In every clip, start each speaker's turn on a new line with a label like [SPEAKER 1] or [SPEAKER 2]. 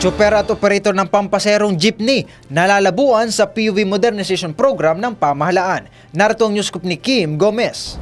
[SPEAKER 1] Chopper at operator ng pampaserong jeepney nalalabuan sa PUV Modernization Program ng pamahalaan. Narito ang news scoop ni Kim Gomez.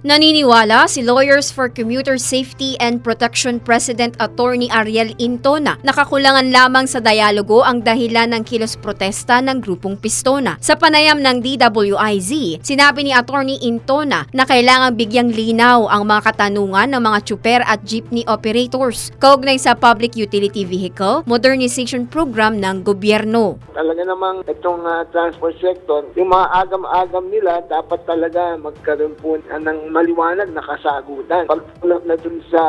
[SPEAKER 2] Naniniwala si Lawyers for Commuter Safety and Protection President Attorney Ariel Intona nakakulangan lamang sa dialogo ang dahilan ng kilos protesta ng grupong Pistona. Sa panayam ng DWIZ, sinabi ni Attorney Intona na kailangang bigyang linaw ang mga katanungan ng mga tsuper at jeepney operators kaugnay sa Public Utility Vehicle Modernization Program ng gobyerno.
[SPEAKER 3] Talaga namang itong ah, transport sector, yung mga agam-agam nila, dapat talaga magkaroon po ng maliwanag na kasagutan. Pagtulak na dun sa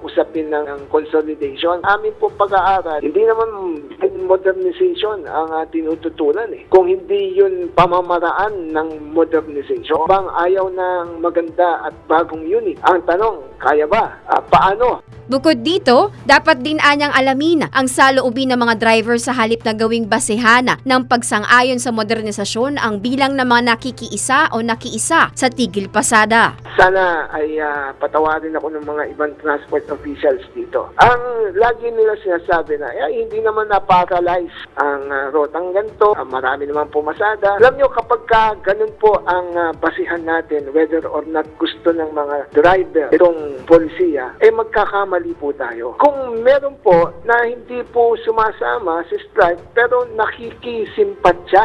[SPEAKER 3] usapin ng, ng consolidation, amin po pag-aaral, hindi naman modernization ang ah, tinututulan eh. Kung hindi yun pamamaraan ng modernization, bang ayaw ng maganda at bagong unit? Ang tanong, kaya ba? Ah, paano?
[SPEAKER 2] Bukod dito, dapat din anyang alamin ang saloobin ng mga driver sa halip na gawing basehana ng pagsang-ayon sa modernisasyon ang bilang ng mga nakikiisa o nakiisa sa tigil pasada.
[SPEAKER 3] sana ay ah, patawarin ako ng mga ibang transport officials dito. Ang lagi nila sinasabi na, eh, hindi naman na-paralyze ang ah, rotang ganito, ah, marami naman pumasada. Alam nyo, kapag ka ganun po ang ah, basihan natin, whether or not gusto ng mga driver itong polisiya, eh magkakamali po tayo. Kung meron po na hindi po sumasama sa strike, pero nakikisimpatya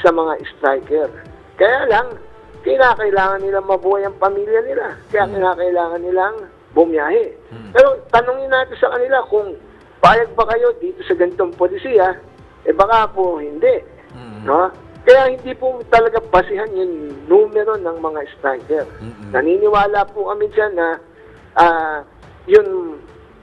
[SPEAKER 3] sa mga striker. Kaya lang, kinakailangan nilang mabuhay ang pamilya nila. Kaya kinakailangan nilang bumiyahe. Pero tanungin natin sa kanila kung payag ba kayo dito sa ganitong polisiya, eh baka po hindi. No? Kaya hindi po talaga basihan yung numero ng mga striker. Naniniwala po kami dyan na ah, yun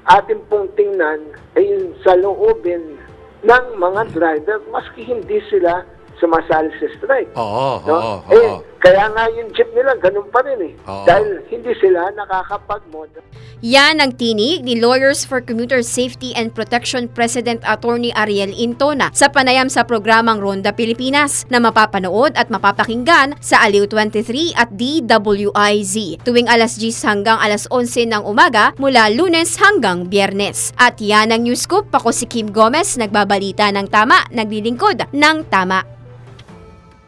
[SPEAKER 3] atin pong tingnan ay sa loobin ng mga driver maski hindi sila sumasali sa strike.
[SPEAKER 4] Oo,
[SPEAKER 3] No?
[SPEAKER 4] oo,
[SPEAKER 3] eh,
[SPEAKER 4] oo.
[SPEAKER 3] Kaya nga yung jeep nila, ganun pa rin eh.
[SPEAKER 4] Oo.
[SPEAKER 3] Dahil hindi sila nakakapag-model.
[SPEAKER 2] Yan ang tinig ni Lawyers for Commuter Safety and Protection President Attorney Ariel Intona sa panayam sa programang Ronda Pilipinas na mapapanood at mapapakinggan sa Aliw 23 at DWIZ tuwing alas 10 hanggang alas 11 ng umaga mula lunes hanggang biyernes. At yan ang news scoop. Ako si Kim Gomez, nagbabalita ng tama, naglilingkod ng tama.